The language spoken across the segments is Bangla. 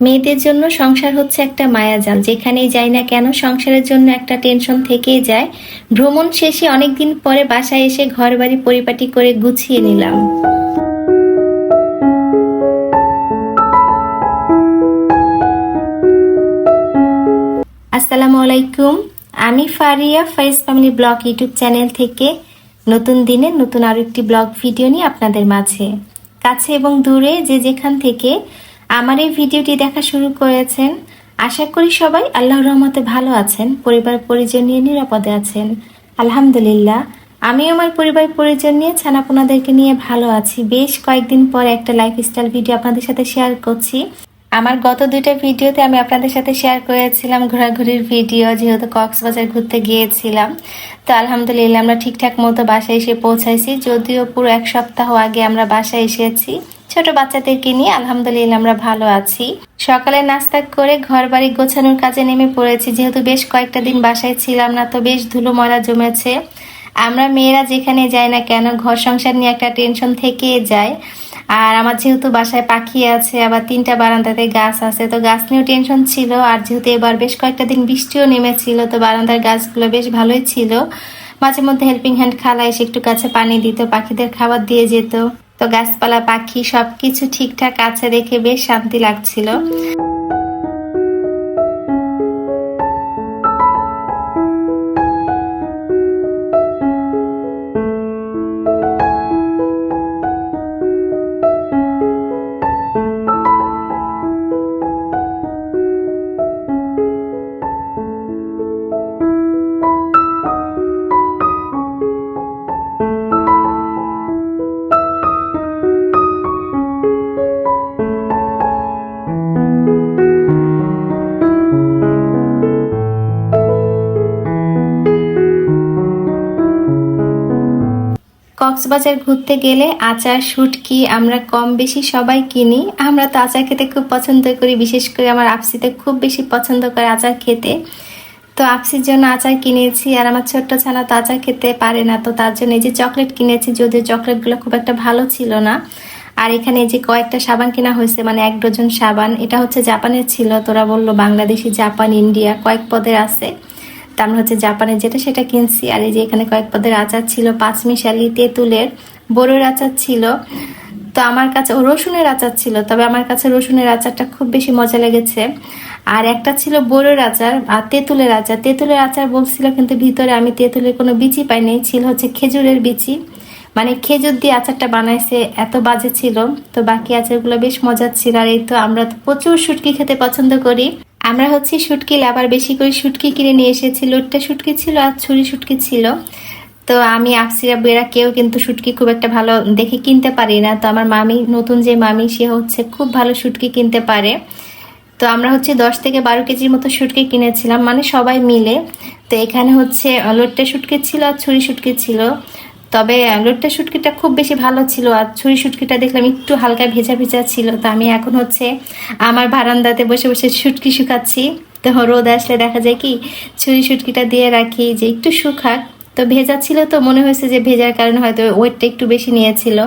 মেয়েদের জন্য সংসার হচ্ছে একটা মায়াজাল। যেখানেই যাই না কেন সংসারের জন্য একটা টেনশন থেকেই যায়। ভ্রমণ শেষে অনেকদিন পরে বাসায় এসে ঘর বাড়ি পরিপাটি করে গুছিয়ে নিলাম। আসসালামু আলাইকুম। আমি Faria, Faiz family blog YouTube channel থেকে নতুন দিনে নতুন আরও একটি ব্লগ ভিডিও নিয়ে আপনাদের মাঝে। কাছে এবং দূরে যে যেখান থেকে আমার এই ভিডিওটি দেখা শুরু করেছেন। আশা করি সবাই আল্লাহর রহমতে ভালো আছেন, পরিবার পরিজন নিয়ে নিরাপদে আছেন। আলহামদুলিল্লাহ, আমি আমার পরিবার পরিজন নিয়ে ছানাপোনাদেরকে নিয়ে ভালো আছি। বেশ কয়েকদিন পর একটা লাইফস্টাইল ভিডিও আপনাদের সাথে শেয়ার করছি। আমার গত দুইটা ভিডিওতে আমি আপনাদের সাথে শেয়ার করেছিলাম ঘোরাঘুরির ভিডিও যেহেতু কক্সবাজার ঘুরতে গিয়েছিলাম। তো আলহামদুলিল্লাহ, আমরা ঠিকঠাক মতো বাসায় এসে পৌঁছাইছি। যদিও পুরো এক সপ্তাহ আগে আমরা বাসায় এসেছি। ছোট বাচ্চাদেরকে নিয়ে আলহামদুলিল্লাহ আমরা ভালো আছি। সকালে নাস্তা করে ঘর বাড়ি গোছানোর কাজে নেমে পড়েছি। যেহেতু বেশ কয়েকটা দিন বাসায় ছিলাম না, তো বেশ ধুলো ময়লা জমেছে। আমরা মেয়েরা যেখানে যাই না কেন, ঘর সংসার নিয়ে একটা টেনশন থেকে যায় আর আমার যেহেতু বাসায় পাখি আছে, আবার তিনটা বারান্দাতে গাছ আছে, তো গাছ নিয়েও টেনশন ছিল। আর যেহেতু এবার বেশ কয়েকটা দিন বৃষ্টিও নেমেছিল, তো বারান্দার গাছগুলো বেশ ভালোই ছিল। মাঝে মধ্যে হেল্পিং হ্যান্ড খালা এসে একটু কাছে পানি দিত, পাখিদের খাবার দিয়ে যেত। তো গাছপালা পাখি সবকিছু ঠিকঠাক আছে দেখে বেশ শান্তি লাগছিল। কক্সবাজার ঘুরতে গেলে আচার, শুটকি আমরা কম বেশি সবাই কিনি। আমরা তো আচার খেতে খুব পছন্দ করি, বিশেষ করে আমার আপসিতে খুব বেশি পছন্দ করে আচার খেতে। তো আপসির জন্য আচার কিনেছি আর আমার ছোট্ট ছানা তো আচার খেতে পারে না, তো তার জন্য এই যে চকলেট কিনেছি, যদিও চকলেটগুলো খুব একটা ভালো ছিল না। আর এখানে যে কয়েকটা সাবান কেনা হয়েছে মানে এক ডজন সাবান, এটা হচ্ছে জাপানের ছিল, তোরা বলল বাংলাদেশি, জাপান, ইন্ডিয়া, কয়েক পদের আছে। তা আমরা হচ্ছে জাপানের যেটা সেটা কিনছি। আর এই যে এখানে কয়েক পদের আচার ছিল পাঁচ মিশালি তেঁতুলের বড়োর আচার ছিল। তো আমার কাছে রসুনের আচার ছিল, তবে আমার কাছে রসুনের আচারটা খুব বেশি মজা লেগেছে। আর একটা ছিল বড়োর আচার, আর তেঁতুলের আচার। তেঁতুলের আচার বলছিল কিন্তু ভিতরে আমি তেঁতুলের কোনো বিচি পাইনি, ছিল হচ্ছে খেজুরের বিচি। মানে খেজুর দিয়ে আচারটা বানাইছে, এত বাজে ছিল। তো বাকি আচারগুলো বেশ মজার ছিল। আর এই তো আমরা তো প্রচুর শুটকি খেতে পছন্দ করি। আমরা হচ্ছে শুটকি আবার বেশি করে শুটকি কিনে নিয়ে এসেছি। লোটটা শুটকি ছিল আর ছুরি শুটকি ছিল। তো আমি আফসিরা বেরা কেউ কিন্তু শুটকি খুব একটা ভালো দেখে কিনতে পারি না। তো আমার মামি, নতুন যে মামি, সে হচ্ছে খুব ভালো শুটকি কিনতে পারে। তো আমরা হচ্ছে দশ থেকে বারো কেজির মতো শুটকি কিনেছিলাম। মানে সবাই মিলে। তো এখানে হচ্ছে লোট্টা শুটকি ছিল আর ছুরি শুটকি ছিল। তবে লোট্টা শুটকিটা খুব বেশি ভালো ছিল আর ছুরি শুটকিটা দেখলাম একটু হালকা ভেজা ভেজা ছিল। তো আমি এখন হচ্ছে আমার বারান্দাতে বসে বসে শুটকি শুকাচ্ছি। তো রোদ আসলে দেখা যায় কি, ছুরি শুটকিটা দিয়ে রাখি যে একটু শুকাক। তো ভেজা ছিল তো, মনে হয়েছে যে ভেজার কারণে হয়তো ওয়েটটা একটু বেশি নিয়েছিল।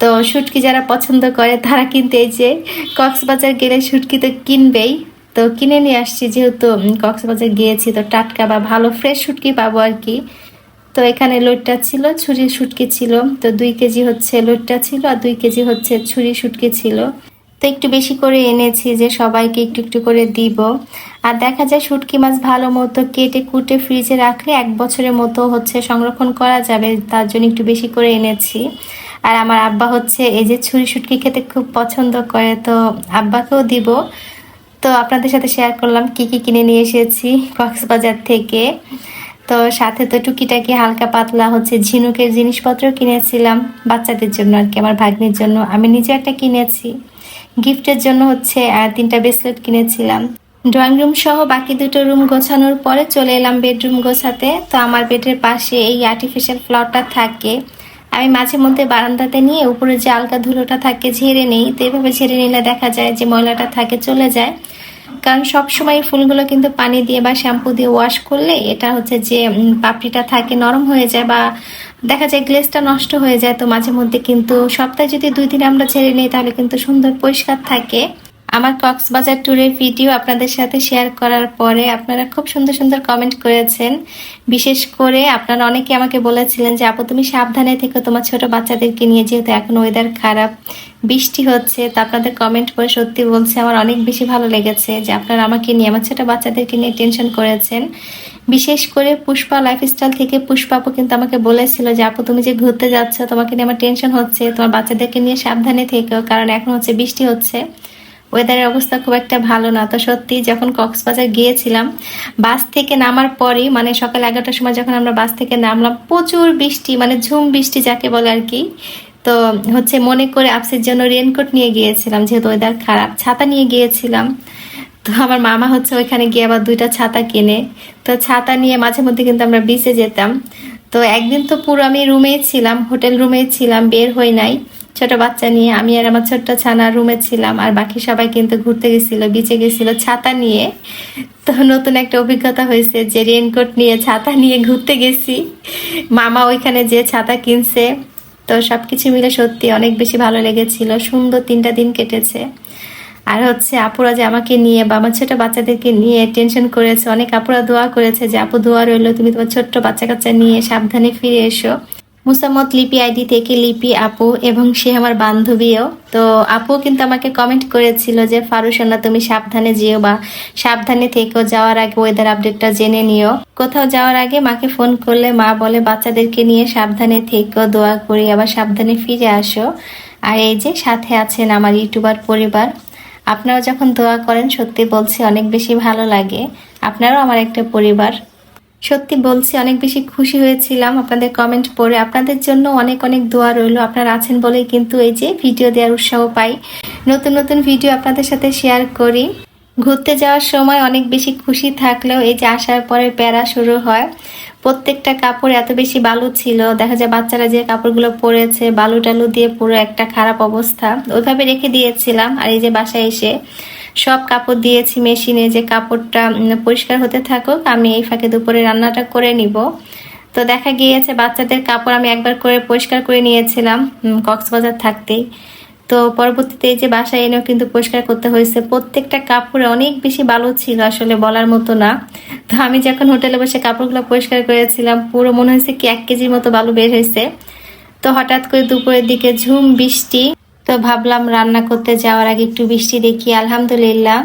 তো শুটকি যারা পছন্দ করে, তারা কিন্তু এই যে কক্সবাজার গেলে শুটকি তো কিনবেই। তো কিনে নিয়ে আসছি, যেহেতু কক্সবাজার গিয়েছি, তো টাটকা বা ভালো ফ্রেশ শুটকি পাবো আর কি। তো এখানে লোটটা ছিল ছুরি শুটকি ছিল। তো দুই কেজি হচ্ছে লোটটা ছিল আর দুই কেজি হচ্ছে ছুরি শুটকি ছিল। তো একটু বেশি করে এনেছি যে সবাইকে একটু একটু করে দিব। আর দেখা যায় শুটকি মাছ ভালো মতো কেটে কুটে ফ্রিজে রাখলে এক বছরের মতো হচ্ছে সংরক্ষণ করা যাবে, তার জন্য একটু বেশি করে এনেছি। আর আমার আব্বা হচ্ছে এই যে ছুরি শুটকি খেতে খুব পছন্দ করে, তো আব্বাকেও দিব। তো আপনাদের সাথে শেয়ার করলাম কি কি কিনে নিয়ে এসেছি কক্সবাজার থেকে। তো সাথে তো টুকিটাকি হালকা পাতলা হচ্ছে ঝিনুকের জিনিসপত্র কিনেছিলাম বাচ্চাদের জন্য আর কি, আমার ভাগ্নির জন্য। আমি নিজে একটা কিনেছি। গিফটের জন্য হচ্ছে তিনটা ব্রেসলেট কিনেছিলাম। ড্রয়িং রুম সহ বাকি দুটো রুম গোছানোর পরে চলে এলাম বেডরুম গোছাতে। তো আমার বেডের পাশে এই আর্টিফিশিয়াল ফ্লাওয়ারটা থাকে। আমি মাঝে মধ্যে বারান্দাতে নিয়ে উপরে যে আলগা ধুলোটা থাকে ঝেড়ে নেই, তো এভাবে ঝেড়ে নিলে দেখা যায় যে ময়লাটা থাকে, চলে যায়। কারণ সবসময় ফুলগুলো কিন্তু পানি দিয়ে বা শ্যাম্পু দিয়ে ওয়াশ করলে এটা হচ্ছে যে পাপড়িটা থাকে নরম হয়ে যায় বা দেখা যায় গ্লেসটা নষ্ট হয়ে যায়। তো মাঝে মধ্যে কিন্তু সপ্তাহে যদি দুই দিন আমরা ছেড়ে নিই তাহলে কিন্তু সুন্দর পরিষ্কার থাকে। আমার কক্সবাজার ট্যুরের ভিডিও আপনাদের সাথে শেয়ার করার পরে আপনারা খুব সুন্দর সুন্দর কমেন্ট করেছেন। বিশেষ করে আপনারা অনেকে আমাকে বলেছিলেন যে, আপু, তুমি সাবধানে থেকে, তোমার ছোট বাচ্চাদেরকে নিয়ে যেহেতু এখন ওয়েদার খারাপ, বৃষ্টি হচ্ছে, তো আপনাদের কমেন্ট করে সত্যি বলছে, আমার অনেক বেশি ভালো লেগেছে যে আপনারা আমাকে নিয়ে, আমার ছোট বাচ্চাদেরকে নিয়ে টেনশন করেছেন। বিশেষ করে পুষ্পা লাইফস্টাইল থেকে পুষ্পাপু কিন্তু আমাকে বলেছিল যে, আপু, তুমি যে ঘুরতে যাচ্ছ, তোমাকে নিয়ে আমার টেনশন হচ্ছে, তোমার বাচ্চাদেরকে নিয়ে সাবধানে থেকো, কারণ এখন হচ্ছে বৃষ্টি হচ্ছে। ওয়েদারের অবস্থা খুব একটা ভালো না। তো সত্যি যখন কক্সবাজার গিয়েছিলাম, বাস থেকে নামার পরেই মানে সকাল এগারোটার সময় যখন আমরা বাস থেকে নামলাম, প্রচুর বৃষ্টি মানে ঝুম বৃষ্টি যাকে বলে আর কি। তো হচ্ছে মনে করে আপসের জন্য রেনকোট নিয়ে গিয়েছিলাম, যেহেতু ওয়েদার খারাপ। ছাতা নিয়ে গিয়েছিলাম। তো আমার মামা হচ্ছে ওইখানে গিয়ে আবার দুইটা ছাতা কিনে, তো ছাতা নিয়ে মাঝে মধ্যে কিন্তু আমরা বিচে যেতাম। তো একদিন তো পুরো আমি রুমেই ছিলাম হোটেল রুমেই ছিলাম, বের হই নাই। ছোট বাচ্চা নিয়ে আমি আর আমার ছোট্ট ছানা রুমে ছিলাম, আর বাকি সবাই কিন্তু ঘুরতে গেছিল বিচে গেছিল ছাতা নিয়ে। তো নতুন একটা অভিজ্ঞতা হয়েছে যে রেনকোট নিয়ে ছাতা নিয়ে ঘুরতে গেছি। মামা ওইখানে যে ছাতা কিনছে, তো সবকিছু মিলে সত্যি অনেক বেশি ভালো লেগেছিল, সুন্দর তিনটা দিন কেটেছে। আর হচ্ছে আপুরা যে আমাকে নিয়ে বা আমার ছোট বাচ্চাদেরকে নিয়ে টেনশন করেছে, অনেক আপুরা দোয়া করেছে যে, আপু, দোয়া রইল, তুমি তোমার ছোট্ট বাচ্চা কাচ্চা নিয়ে সাবধানে ফিরে এসো। মুসাম্মদ লিপি আইডি থেকে লিপি আপু এবং সে আমার বান্ধবীও। তো আপু কিন্তু আমাকে কমেন্ট করেছিল যে ফারুসানা তুমি সাবধানে যেও বা সাবধানে থেকো, যাওয়ার আগে ওয়েদার আপডেটটা জেনে নিও। কোথাও যাওয়ার আগে মাকে ফোন করলে মা বলে, বাচ্চাদেরকে নিয়ে সাবধানে থেকো, দোয়া করি, আবার সাবধানে ফিরে আসো। আর এই যে, সাথে আছেন আমার ইউটিউবার পরিবার। আপনারা যখন দোয়া করেন, সত্যি বলছি, অনেক বেশি ভালো লাগে। আপনারাও আমার একটা পরিবার। সত্যি বলছি, অনেক বেশি খুশি হয়েছিলাম আপনাদের কমেন্ট পড়ে। আপনাদের জন্য অনেক অনেক দোয়া রইল। আপনারা আছেন বলেই কিন্তু এই যে ভিডিও দেওয়ার উৎসাহ পাই। নতুন নতুন ভিডিও আপনাদের সাথে শেয়ার করি। ঘুরতে যাওয়ার সময় অনেক বেশি খুশি থাকলেও এই যে আসার পরে প্যারা শুরু হয়। প্রত্যেকটা কাপড় এত বেশি বালু ছিল। দেখা যায় বাচ্চারা যে কাপড়গুলো পরেছে, বালু টালু দিয়ে পুরো একটা খারাপ অবস্থা। ওইভাবে রেখে দিয়েছিলাম। আর এই যে বাসায় এসে সব কাপড় দিয়েছি মেশিনে যে কাপড়টা পরিষ্কার হতে থাকুক, আমি এই ফাঁকে দুপুরে রান্নাটা করে নিব। তো দেখা গিয়েছে বাচ্চাদের কাপড় আমি একবার করে পরিষ্কার করে নিয়েছিলাম কক্সবাজার থাকতেই। তো পরবর্তীতে এই যে বাসায় এনেও কিন্তু পরিষ্কার করতে হয়েছে। প্রত্যেকটা কাপড়ে অনেক বেশি বালু ছিল আসলে বলার মতো না। তো আমি যখন হোটেলে বসে কাপড়গুলো পরিষ্কার করেছিলাম, পুরো মনে হয়েছে কি এক কেজির মতো বালু বের হয়েছে। তো হঠাৎ করে দুপুরের দিকে ঝুম, বৃষ্টি তো ভাবলাম রান্না করতে যাওয়ার আগে একটু বৃষ্টি দেখি, আলহামদুলিল্লাহ।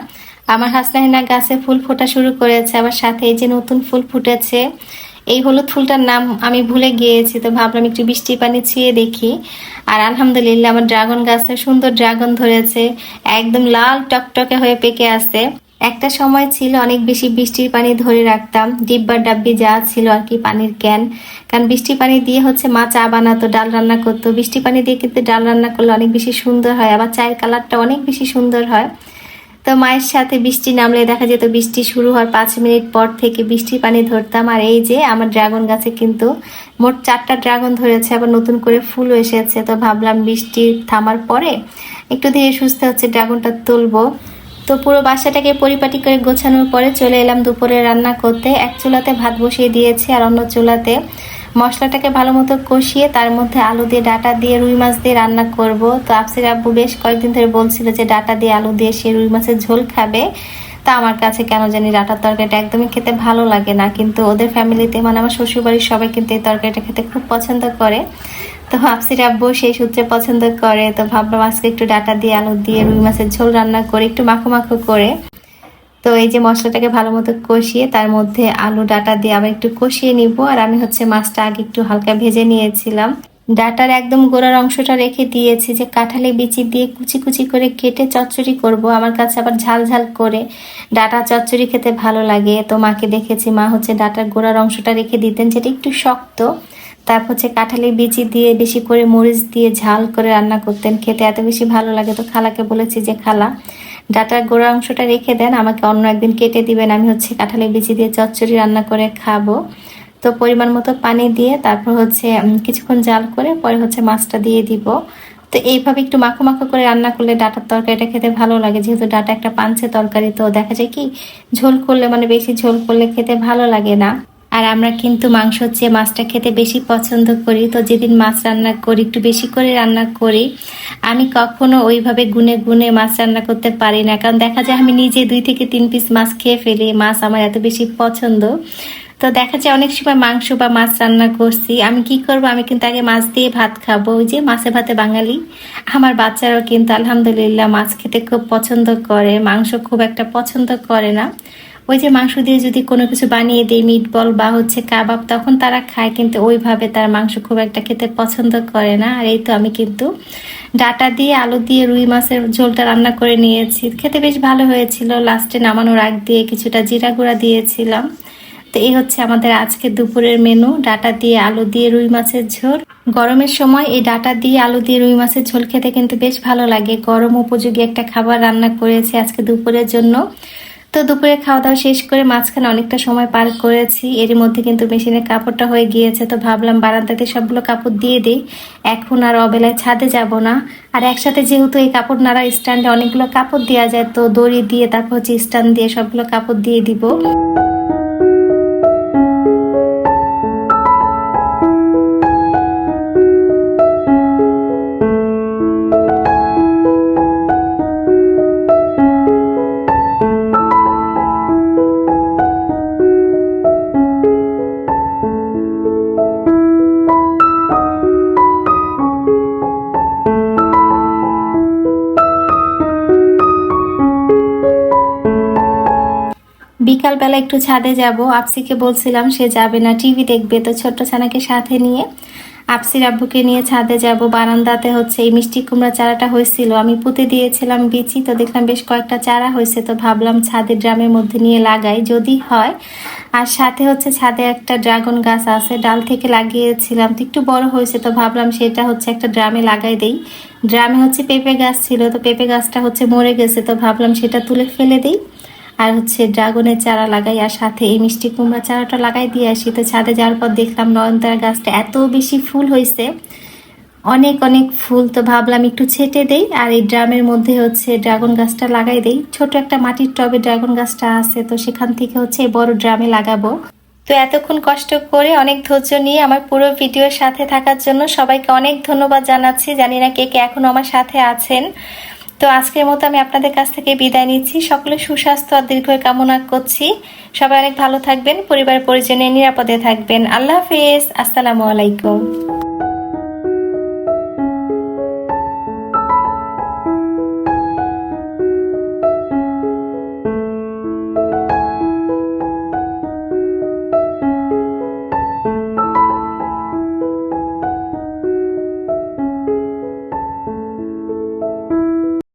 আমার হাসনাহিনা গাছে ফুল ফোটা শুরু করেছে, আবার সাথে এই যে নতুন ফুল ফুটেছে, এই হলুদ ফুলটার নাম আমি ভুলে গিয়েছি, তো ভাবলাম একটু বৃষ্টি পানি ছিঁয়ে দেখি। আর আলহামদুলিল্লাহ, আমার ড্রাগন গাছে সুন্দর ড্রাগন ধরেছে, একদম লাল টকটকে হয়ে পেকে আছে। একটা সময় ছিল অনেক বেশি বৃষ্টির পানি ধরে রাখতাম। ডিব্বা ডাব্বি যা ছিল আর কি পানির ক্যান। কারণ বৃষ্টি পানি দিয়ে হচ্ছে মা চা বানাতো, ডাল রান্না করতো। বৃষ্টি পানি দিয়ে কিন্তু ডাল রান্না করলে অনেক বেশি সুন্দর হয়। আবার চায়ের কালারটা অনেক বেশি সুন্দর হয়। তো মায়ের সাথে বৃষ্টি নামলে দেখা যেত বৃষ্টি শুরু হওয়ার পাঁচ মিনিট পর থেকে বৃষ্টির পানি ধরতাম। আর এই যে আমার ড্রাগন গাছে কিন্তু মোট চারটা ড্রাগন ধরেছে, আবার নতুন করে ফুলও এসেছে। তো ভাবলাম বৃষ্টি থামার পরে একটু ধীরে সুস্থ হচ্ছে ড্রাগনটা তুলবো। তো পুরো বাসাটাকে পরিপাটি করে গোছানোর পরে চলে এলাম দুপুরে রান্না করতে। এক চুলাতে ভাত বসিয়ে দিয়েছি আর অন্য চুলাতে মশলাটাকে ভালো মতো কষিয়ে তার মধ্যে আলু দিয়ে ডাটা দিয়ে রুই মাছ দিয়ে রান্না করব। তো আফসির আব্বু বেশ কয়েকদিন ধরে বলছিল যে ডাটা দিয়ে আলু দিয়ে সে রুই মাছের ঝোল খাবে। তা আমার কাছে কেন জানি ডাটার তরকারিটা একদমই খেতে ভালো লাগে না। কিন্তু ওদের ফ্যামিলিতে মানে আমার শ্বশুরবাড়ির সবাই কিন্তু এই তরকারিটা খেতে খুব পছন্দ করে। তো আফসির আব্বু, সেই সূত্রে পছন্দ করে। তো ভাবলাম, আজকে একটু ডাটা দিয়ে, আলু দিয়ে, রুই মাছের ঝোল রান্না করে, একটু মাখো মাখো করে। তো এই যে মশলাটাকে ভালো মতো কষিয়ে, তার মধ্যে আলু ডাটা দিয়ে আবার একটু কষিয়ে নিব। আর আমি হচ্ছে মাছটা আগে একটু হালকা ভেজে নিয়েছিলাম। ডাটার একদম গোড়ার অংশটা রেখে দিয়েছি যে কাঁঠালে বিচি দিয়ে কুচি কুচি করে কেটে চচ্চড়ি করব। আমার কাছে আবার ঝাল ঝাল করে। ডাটা চচ্চড়ি খেতে ভালো লাগে। তো মাকে দেখেছি, মা হচ্ছে ডাটার গোড়ার অংশটা রেখে দিতেন, যেটা একটু শক্ত। তারপর হচ্ছে কাঁঠালের বিচি দিয়ে বেশি করে মরিচ দিয়ে ঝাল করে রান্না করতেন, খেতে এত বেশি ভালো লাগে। তো খালাকে বলেছি যে, খালা, ডাটার গোড়া অংশটা রেখে দেন, আমাকে অন্য একদিন কেটে দিবেন, আমি হচ্ছে কাঁঠালের বিচি দিয়ে চচ্চড়ি রান্না করে খাব। তো পরিমাণ মতো পানি দিয়ে তারপর হচ্ছে কিছুক্ষণ জাল করে পরে হচ্ছে মাছটা দিয়ে দিব। তো এইভাবে একটু মাখো মাখো করে রান্না করলে ডাটার তরকারিটা খেতে ভালো লাগে। যেহেতু ডাটা একটা পাঞ্চে তরকারি, তো দেখা যায় কি ঝোল করলে মানে বেশি ঝোল করলে খেতে ভালো লাগে না। আর আমরা কিন্তু মাংসর চেয়ে মাছটা খেতে বেশি পছন্দ করি। তো যেদিন মাছ রান্না করি, একটু বেশি করে রান্না করি। আমি কখনো ওইভাবে গুনে গুনে মাছ রান্না করতে পারি না। কারণ দেখা যায় আমি নিজে দুই থেকে তিন পিস মাছ খেয়ে ফেলি। মাছ আমার এত বেশি পছন্দ। তো দেখা যায় অনেক সময় মাংস বা মাছ রান্না করছি। আমি কি করব? আমি কিন্তু আগে মাছ দিয়ে ভাত খাব। ওই যে মাছে ভাতে বাঙালি। আমার বাচ্চারাও কিন্তু আলহামদুলিল্লাহ মাছ খেতে খুব পছন্দ করে। মাংস খুব একটা পছন্দ করে না। ওই যে মাংস দিয়ে যদি কোনো কিছু বানিয়ে দিই মিট বল বা হচ্ছে কাবাব, তখন তারা খায়, কিন্তু ওইভাবে তারা মাংস খুব একটা খেতে পছন্দ করে না। আর এই তো আমি কিন্তু ডাটা দিয়ে, আলু দিয়ে, রুই মাছের ঝোলটা রান্না করে নিয়েছি। খেতে বেশ ভালো হয়েছিল। লাস্টে নামানোর আগ দিয়ে কিছুটা জিরা গুঁড়া দিয়েছিলাম। তো এই হচ্ছে আমাদের আজকে দুপুরের মেনু। ডাটা দিয়ে, আলু দিয়ে, রুই মাছের ঝোল। গরমের সময় এই ডাটা দিয়ে, আলু দিয়ে, রুই মাছের ঝোল খেতে কিন্তু বেশ ভালো লাগে। গরম উপযোগী একটা খাবার রান্না করেছি আজকে দুপুরের জন্য। তো দুপুরে খাওয়া দাওয়া শেষ করে মাঝখানে অনেকটা সময় পার করেছি। এরই মধ্যে কিন্তু মেশিনের কাপড়টা হয়ে গিয়েছে, তো ভাবলাম বারান্দাতে সবগুলো কাপড় দিয়ে দিই। এখন আর অবেলায় ছাদে যাব না। আর একসাথে যেহেতু এই কাপড় নাড়া স্ট্যান্ডে অনেকগুলো কাপড় দেওয়া যায়, তো দড়ি দিয়ে, তারপর হচ্ছে স্ট্যান্ড দিয়ে সবগুলো কাপড় দিয়ে দিব। বিকালবেলা একটু ছাদে যাব। আপসিকে বলছিলাম, সে যাবে না, টিভি দেখবে। তো ছোট্ট ছানাকে সাথে নিয়ে আপসির আব্বুকে নিয়ে ছাদে যাব। বারান্দাতে হচ্ছে এই মিষ্টি কুমড়া চারাটা হয়েছিল। আমি পুঁতে দিয়েছিলাম বিচি, তো দেখলাম বেশ কয়েকটা চারা হয়েছে। তো ভাবলাম ছাদে ড্রামের মধ্যে নিয়ে লাগাই, যদি হয়। আর সাথে হচ্ছে ছাদে একটা ড্রাগন গাছ আছে, ডাল থেকে লাগিয়েছিলাম। তো একটু বড় হয়েছে, তো ভাবলাম সেটা হচ্ছে একটা ড্রামে লাগাই দেই। ড্রামে হচ্ছে পেঁপে গাছ ছিল, তো পেঁপে গাছটা হচ্ছে মরে গেছে, তো ভাবলাম সেটা তুলে ফেলে দিই। আর হচ্ছে ড্রাগনের চারা লাগাই আর সাথে এই মিষ্টি কুমড়া চারাটা লাগাই দিয়ে আসি। তো ছাদে যাওয়ার পর দেখলাম নয়নতারা গাছটা এত বেশি ফুল হয়েছে অনেক অনেক ফুল তো ভাবলাম একটু ছেটে দেই আর এই ড্রামের মধ্যে হচ্ছে ড্রাগন গাছটা লাগাই দেই। ছোট একটা মাটির টবে ড্রাগন গাছটা আছে, তো সেখান থেকে হচ্ছে বড় ড্রামে লাগাবো। তো এতক্ষণ কষ্ট করে অনেক ধৈর্য নিয়ে আমার পুরো ভিডিওর সাথে থাকার জন্য সবাইকে অনেক ধন্যবাদ জানাচ্ছি। জানি না কে কে এখন আমার সাথে আছেন। তো আজকের মতো আমি আপনাদের কাছ থেকে বিদায় নিচ্ছি। সকলে সুস্বাস্থ্য আর দীর্ঘ কামনা করছি। সবাই অনেক ভালো থাকবেন পরিবার পরিজনে নিরাপদে থাকবেন। আল্লাহ হাফেজ। আসসালামু আলাইকুম।